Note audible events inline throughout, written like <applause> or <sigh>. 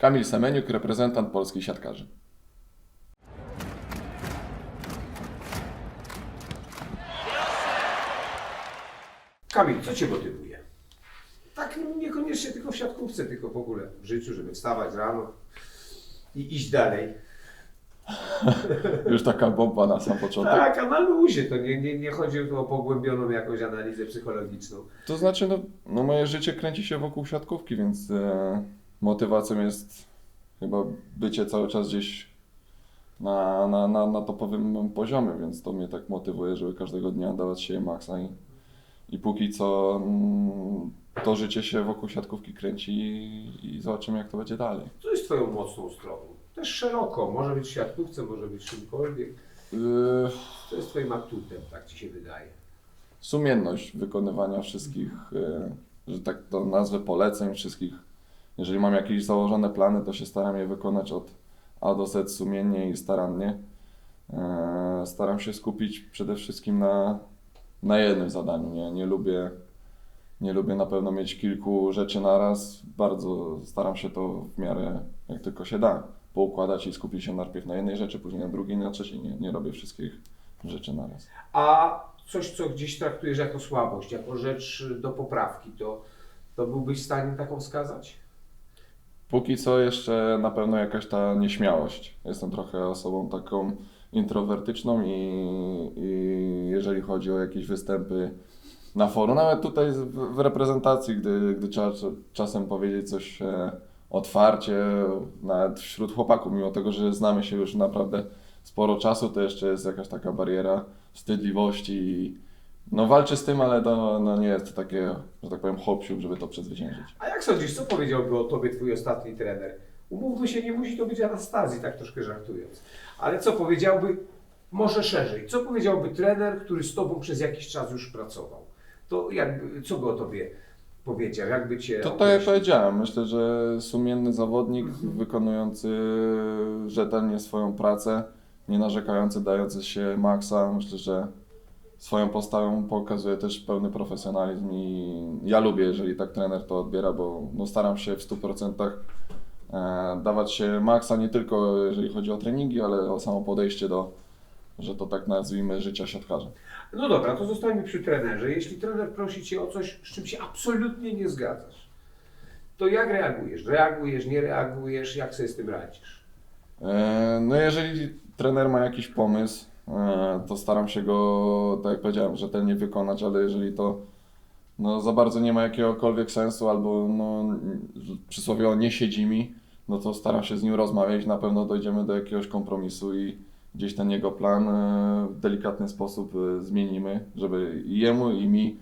Kamil Semeniuk, reprezentant polskich siatkarzy. Kamil, co Cię motywuje? Tak niekoniecznie tylko w siatkówce, tylko w ogóle w życiu, żeby wstawać rano i iść dalej. Już taka bomba na sam początek. Tak, a na luzie, to nie, nie, nie chodzi tu o pogłębioną jakąś analizę psychologiczną. To znaczy, no, no moje życie kręci się wokół siatkówki, więc e, motywacją jest chyba bycie cały czas gdzieś na, na, na, na topowym poziomie, więc to mnie tak motywuje, żeby każdego dnia dawać się maksa i, i póki co mm, to życie się wokół siatkówki kręci i, i zobaczymy jak to będzie dalej. Co jest Twoją mocną stroną? Też szeroko, może być w siatkówce, może być czymkolwiek. Yy, Co jest Twoim atutem, tak Ci się wydaje? sumienność wykonywania wszystkich, e, że tak to nazwę, poleceń, wszystkich. Jeżeli mam jakieś założone plany, to się staram je wykonać od A do Z sumiennie i starannie. E, Staram się skupić przede wszystkim na, na jednym zadaniu. Nie, nie, lubię, nie lubię na pewno mieć kilku rzeczy naraz. Bardzo staram się to w miarę jak tylko się da poukładać i skupić się najpierw na jednej rzeczy, później na drugiej, na trzeciej. Nie, nie robię wszystkich rzeczy naraz. A coś, co gdzieś traktujesz jako słabość, jako rzecz do poprawki, to, to byłbyś w stanie taką wskazać? Póki co jeszcze na pewno jakaś ta nieśmiałość. Jestem trochę osobą taką introwertyczną i, i jeżeli chodzi o jakieś występy na forum, nawet tutaj w, reprezentacji, gdy, gdy trzeba cz- czasem powiedzieć coś e, otwarcie, nawet wśród chłopaków, mimo tego, że znamy się już naprawdę sporo czasu, to jeszcze jest jakaś taka bariera wstydliwości i no walczy z tym, ale to no, nie jest to takie, że tak powiem, hop żeby to przezwyciężyć. A jak sądzisz, co powiedziałby o tobie twój ostatni trener? Umówmy się, nie musi to być Anastazji, tak troszkę żartując. Ale co powiedziałby, może szerzej, co powiedziałby trener, który z tobą przez jakiś czas już pracował? To jakby, co by o tobie powiedział? Jakby cię To tak jak określił? powiedziałem, myślę, że sumienny zawodnik wykonujący rzetelnie swoją pracę, nie narzekający, dający się maksa, myślę, że swoją postawą pokazuje też pełny profesjonalizm i ja lubię, jeżeli tak trener to odbiera, bo no, staram się w 100% e, dawać się maksa nie tylko jeżeli chodzi o treningi, ale o samo podejście do, że to tak nazwijmy, życia siatkarza. No dobra, to zostańmy przy trenerze. Jeśli trener prosi cię o coś, z czym się absolutnie nie zgadzasz, to jak reagujesz? Reagujesz, nie reagujesz? Jak sobie z tym radzisz? E, No jeżeli trener ma jakiś pomysł, to staram się go, tak jak powiedziałem, rzetelnie wykonać, ale jeżeli to no, za bardzo nie ma jakiegokolwiek sensu albo no, przysłowiowo nie siedzi mi, no to staram się z nim rozmawiać, na pewno dojdziemy do jakiegoś kompromisu i gdzieś ten jego plan e, w delikatny sposób e, zmienimy, żeby i jemu i mi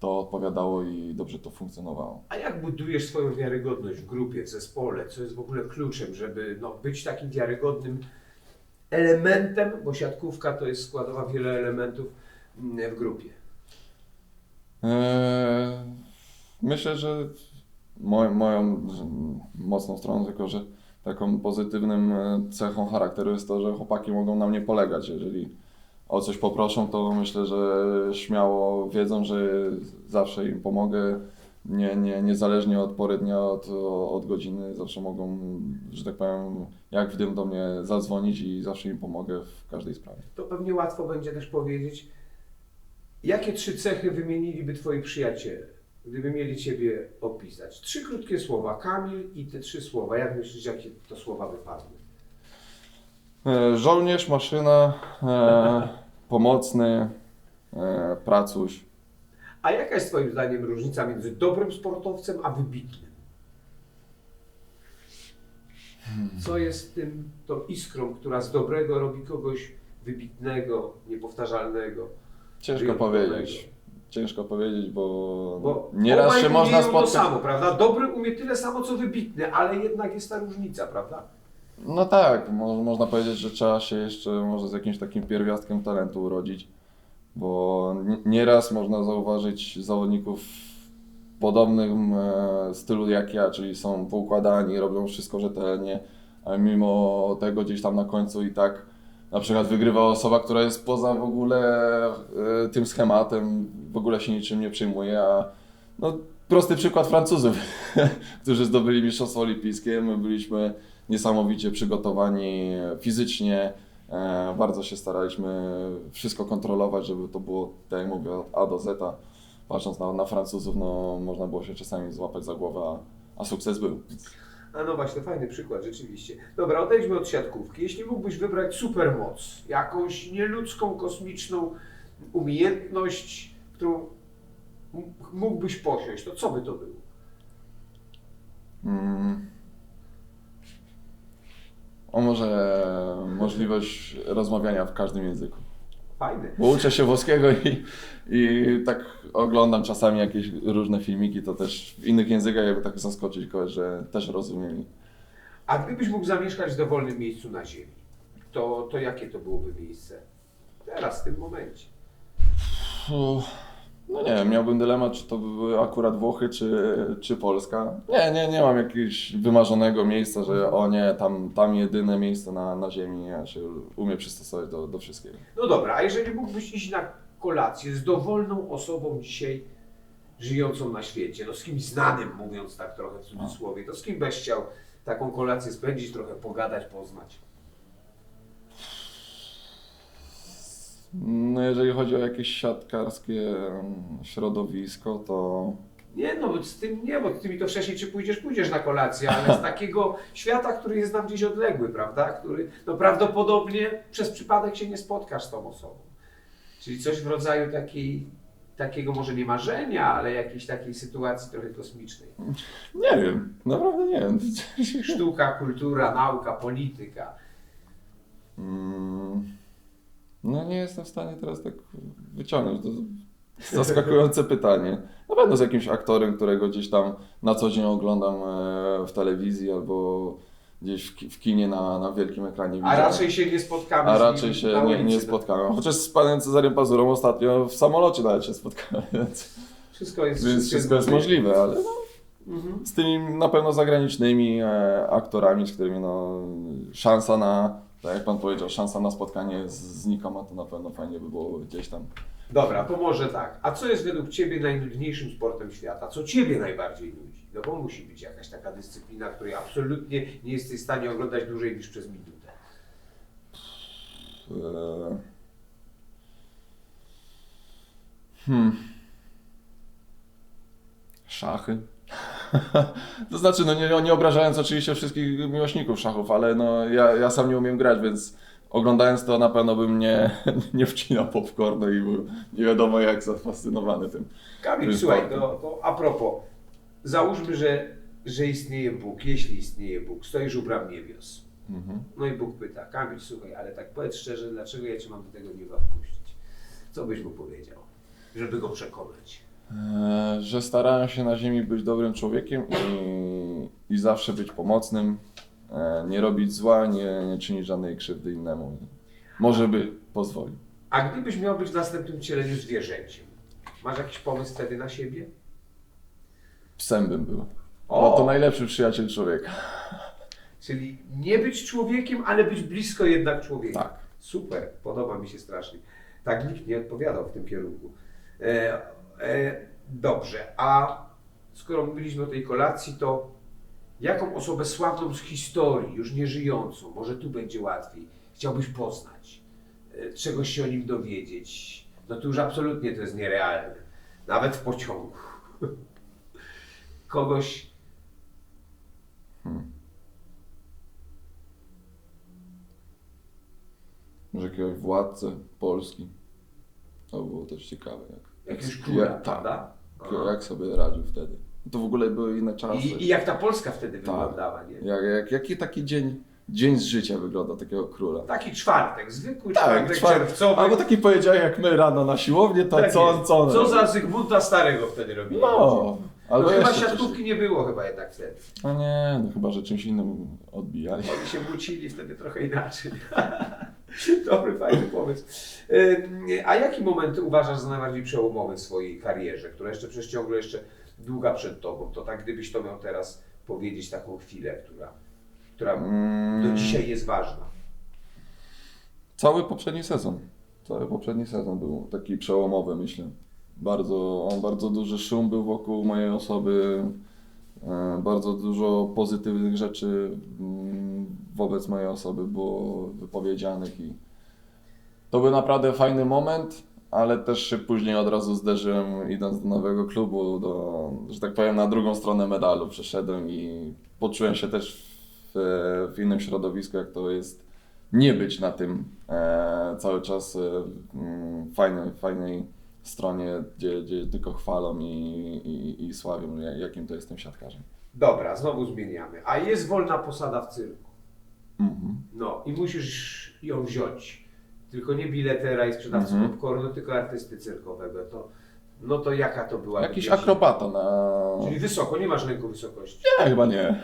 to odpowiadało i dobrze to funkcjonowało. A jak budujesz swoją wiarygodność w grupie, w zespole? Co jest w ogóle kluczem, żeby no, być takim wiarygodnym elementem, bo siatkówka to jest składowa wiele elementów mm, w grupie. Eee, Myślę, że moją, mocną stroną, tylko że taką pozytywnym e, cechą charakteru jest to, że chłopaki mogą na mnie polegać. Jeżeli o coś poproszą, to myślę, że śmiało wiedzą, że zawsze im pomogę. Nie, nie, niezależnie od pory dnia, od, od godziny, zawsze mogą, że tak powiem, jak w dym do mnie zadzwonić i zawsze im pomogę w każdej sprawie. To pewnie łatwo będzie też powiedzieć, jakie trzy cechy wymieniliby Twoi przyjaciele, gdyby mieli Ciebie opisać. Trzy krótkie słowa. Kamil i te trzy słowa. Jak myślisz, jakie to słowa wypadły? E, Żołnierz, maszyna, e, pomocny, e, pracuś. A jaka jest Twoim zdaniem różnica między dobrym sportowcem a wybitnym? Co jest tym, tą iskrą, która z dobrego robi kogoś wybitnego, niepowtarzalnego? Ciężko powiedzieć. Ciężko powiedzieć, bo, Bo nieraz się można robią to spotkać. samo, prawda? Dobry umie tyle samo, co wybitny, ale jednak jest ta różnica, prawda? No tak, mo można powiedzieć, że trzeba się jeszcze może z jakimś takim pierwiastkiem talentu urodzić, bo nieraz można zauważyć zawodników w podobnym e, stylu jak ja, czyli są poukładani, robią wszystko rzetelnie, a mimo tego gdzieś tam na końcu i tak na przykład wygrywa osoba, która jest poza w ogóle e, tym schematem, w ogóle się niczym nie przyjmuje, a no, prosty przykład Francuzów, <laughs> którzy zdobyli Mistrzostwo Olimpijskie. My byliśmy niesamowicie przygotowani fizycznie. E, bardzo się staraliśmy wszystko kontrolować, żeby to było, tak jak mówię, od A do Z. Patrząc na, na Francuzów, no, można było się czasami złapać za głowę, a, a sukces był. A no właśnie, fajny przykład, rzeczywiście. Dobra, odejdźmy od siatkówki. Jeśli mógłbyś wybrać supermoc, jakąś nieludzką, kosmiczną umiejętność, którą mógłbyś posiąść, to co by to było? Mm. O może możliwość rozmawiania w każdym języku. Fajne. Bo uczę się włoskiego i, i tak oglądam czasami jakieś różne filmiki, to też w innych językach, jakby tak zaskoczyć kogoś, że też rozumiem. A gdybyś mógł zamieszkać w dowolnym miejscu na Ziemi, to, to jakie to byłoby miejsce? Teraz, w tym momencie. Uff, No nie wiem, miałbym dylemat, czy to by były akurat Włochy, czy, czy Polska. Nie, nie, nie mam jakiegoś wymarzonego miejsca, że o nie, tam, tam jedyne miejsce na, na ziemi, ja się umiem przystosować do, do wszystkiego. No dobra, a jeżeli mógłbyś iść na kolację z dowolną osobą dzisiaj żyjącą na świecie, no z kimś znanym, mówiąc tak trochę w cudzysłowie, to z kim byś chciał taką kolację spędzić, trochę pogadać, poznać? No jeżeli chodzi o jakieś siatkarskie środowisko, to Nie no, z tym nie, bo z tymi to wcześniej czy pójdziesz, pójdziesz na kolację, ale z <laughs> takiego świata, który jest nam gdzieś odległy, prawda? Który no prawdopodobnie przez przypadek się nie spotkasz z tą osobą. Czyli coś w rodzaju takiej, takiego może nie marzenia, ale jakiejś takiej sytuacji trochę kosmicznej. nie wiem, naprawdę nie wiem. Sztuka, kultura, nauka, polityka. Mm, No nie jestem w stanie teraz tak wyciągnąć. To zaskakujące <laughs> pytanie. Na pewno z jakimś aktorem, którego gdzieś tam na co dzień oglądam e, w telewizji albo gdzieś w, ki- w kinie na, na wielkim ekranie. A widziałem. raczej się nie spotkamy A raczej się nie, nie spotkałem. Chociaż z panem Cezarym Pazurą ostatnio w samolocie nawet się spotkałem, więc, Wszystko jest, więc wszystko jest możliwe, ale no, Mhm. z tymi na pewno zagranicznymi e, aktorami, z którymi no, szansa na, tak jak pan powiedział, szansa na spotkanie z znikoma, to na pewno fajnie by było gdzieś tam. Dobra, to może tak. A co jest według Ciebie najnudniejszym sportem świata? Co Ciebie najbardziej nudzi? No bo musi być jakaś taka dyscyplina, której absolutnie nie jesteś w stanie oglądać dłużej niż przez minutę. Hmm. Szachy. <laughs> To znaczy, no nie, nie obrażając oczywiście wszystkich miłośników szachów, ale no ja, ja sam nie umiem grać, więc oglądając to na pewno bym nie, <laughs> nie wcinał popcornu i był nie wiadomo jak zafascynowany tym. Kamil, Tym słuchaj, to, to a propos, załóżmy, że, że istnieje Bóg, jeśli istnieje Bóg, stoisz u bram niebios. Mhm. No i Bóg pyta, Kamil, słuchaj, ale tak powiedz szczerze, dlaczego ja Cię mam do tego nieba wpuścić? Co byś mu powiedział, żeby go przekonać? E, że starałem się na ziemi być dobrym człowiekiem i, i zawsze być pomocnym, e, nie robić zła, nie, nie czynić żadnej krzywdy innemu. Może by pozwolił. A gdybyś miał być w następnym wcieleniu zwierzęciem, masz jakiś pomysł wtedy na siebie? Psem bym był. O! Bo to najlepszy przyjaciel człowieka. Czyli nie być człowiekiem, ale być blisko jednak człowieka. Tak. Super, podoba mi się strasznie. Tak nikt nie odpowiadał w tym kierunku. E, e, dobrze, a skoro mówiliśmy o tej kolacji, to jaką osobę sławną z historii, już nieżyjącą, może tu będzie łatwiej, chciałbyś poznać? E, czegoś się o nim dowiedzieć? No to już absolutnie to jest nierealne. Nawet w pociągu. <laughs> Kogoś, Może jakiegoś władcę Polski. To było też ciekawe. Jak, jakiegoś jak, króla, prawda? jak sobie radził wtedy. To w ogóle były inne czasy. I, I jak ta Polska wtedy Tak. wyglądała, nie? Jak, jak, jaki taki dzień, dzień z życia wygląda takiego króla? Taki czwartek, zwykły Tak, czwartek czwartek. czerwcowy. Albo taki powiedział jak my rano na siłownię, to Tak co, co on Co robi? za Zygmunta Starego wtedy robili? No, No albo chyba jeszcze siatkówki nie było chyba jednak wtedy. coś. No nie, no chyba, że czymś innym odbijali. Oni się wrócili wtedy trochę inaczej. <laughs> <laughs> Dobry, fajny pomysł. A jaki moment uważasz za najbardziej przełomowy w swojej karierze, która jeszcze przecież ciągle jeszcze długa przed tobą? To tak gdybyś to miał teraz powiedzieć taką chwilę, która, która do Mm, dzisiaj jest ważna. Cały poprzedni sezon. Cały poprzedni sezon był taki przełomowy, myślę. Bardzo, on bardzo duży szum był wokół mojej osoby. e, Bardzo dużo pozytywnych rzeczy mm, wobec mojej osoby było wypowiedzianych i to był naprawdę fajny moment, ale też się później od razu zderzyłem idąc do nowego klubu, do, że tak powiem na drugą stronę medalu przeszedłem i poczułem się też w, w innym środowisku, jak to jest nie być na tym e, cały czas e, mm, fajnej, fajnej stronie, gdzie, gdzie tylko chwalą i, i, i sławią, ja- jakim to jestem siatkarzem. Dobra, znowu zmieniamy. A jest wolna posada w cyrku. Mhm. No i musisz ją wziąć. Tylko nie biletera i sprzedawcy Mhm. popcornu, tylko artysty cyrkowego. To, no to jaka to była? Jakiś godzina? akropata na... Czyli wysoko, nie masz lęku wysokości. Nie, chyba nie.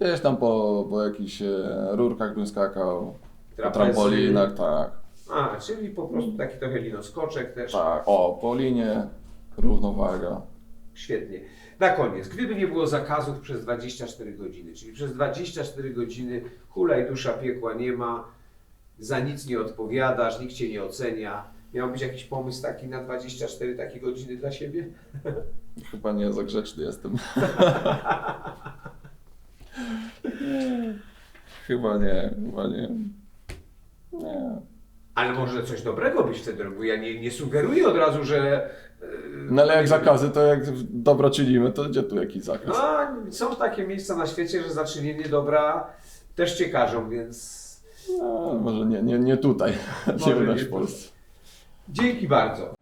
Gdzieś tam po, po jakichś e, rurkach bym skakał, po Trapezy. trampolinach, tak. A, czyli po prostu taki trochę linoskoczek też. Tak, o, po linie, równowaga. Świetnie. Na koniec, gdyby nie było zakazów przez 24 godziny, czyli przez 24 godziny hulaj dusza piekła nie ma, za nic nie odpowiadasz, nikt cię nie ocenia. Miał być jakiś pomysł taki na 24 takie godziny dla siebie? <laughs> Chyba nie za grzeczny jestem. <laughs> chyba nie, chyba nie. Nie. Ale może coś dobrego byś wtedy robił. Ja nie, nie sugeruję od razu, że. No ale jak zakazy, to jak dobro czynimy, to gdzie tu jakiś zakaz? No, są takie miejsca na świecie, że za czynienie dobra też cię każą, więc No, może nie, nie, nie tutaj, <laughs> Może nie nie w Polsce. Dzięki bardzo.